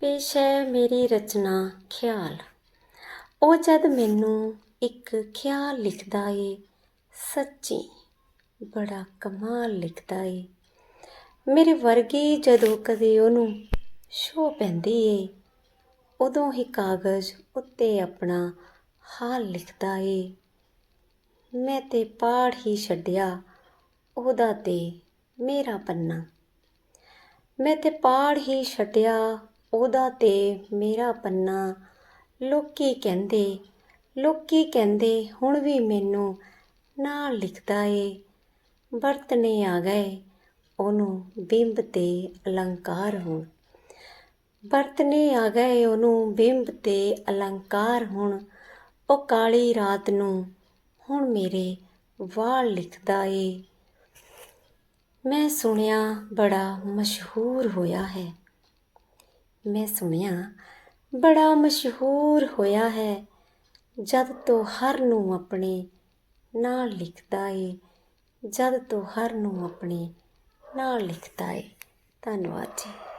ਪੇਸ਼ ਹੈ ਮੇਰੀ ਰਚਨਾ, ਖਿਆਲ। ਉਹ ਜਦ ਮੈਨੂੰ ਇੱਕ ਖਿਆਲ ਲਿਖਦਾ ਏ, ਸੱਚੀ ਬੜਾ ਕਮਾਲ ਲਿਖਦਾ ਏ। ਮੇਰੇ ਵਰਗੀ ਜਦੋਂ ਕਦੇ ਉਹਨੂੰ ਸ਼ੋ ਪੈਂਦੀ ਏ, ਉਦੋਂ ਹੀ ਕਾਗਜ਼ ਉੱਤੇ ਆਪਣਾ ਹਾਲ ਲਿਖਦਾ ਏ। ਮੈਂ ਤੇ ਪਾੜ ਹੀ ਛੱਡਿਆ, ਉਹਦਾ ਤੇ ਮੇਰਾ ਪੰਨਾ। ਮੈਂ ਤੇ ਪਾੜ ਹੀ ਛੱਡਿਆ ਉਹਦਾ ਤੇ ਮੇਰਾ ਪੰਨਾ ਲੋਕੀ ਕਹਿੰਦੇ ਲੋਕੀ ਕਹਿੰਦੇ ਹੁਣ ਵੀ ਮੈਨੂੰ ਨਾਲ ਲਿਖਦਾ ਏ। ਵਰਤਨੇ ਆ ਗਏ ਉਹਨੂੰ ਬਿੰਬ ਤੇ ਅਲੰਕਾਰ ਹੁਣ। ਵਰਤਨੇ ਆ ਗਏ ਉਹਨੂੰ ਬਿੰਬ ਤੇ ਅਲੰਕਾਰ ਹੁਣ। ਉਹ ਕਾਲੀ ਰਾਤ ਨੂੰ ਹੁਣ ਮੇਰੇ ਵਾਲ ਲਿਖਦਾ ਏ। ਮੈਂ ਸੁਣਿਆ ਬੜਾ ਮਸ਼ਹੂਰ ਹੋਇਆ ਹੈ। ਮੈਂ ਸੁਣਿਆ, ਬੜਾ ਮਸ਼ਹੂਰ ਹੋਇਆ ਹੈ। ਜਦ ਤੋਂ ਹਰ ਨੂੰ ਆਪਣੇ ਨਾਲ ਲਿਖਦਾ ਏ, ਜਦ ਤੋਂ ਹਰ ਨੂੰ ਆਪਣੇ ਨਾਲ ਲਿਖਦਾ ਏ। ਧੰਨਵਾਦ ਜੀ।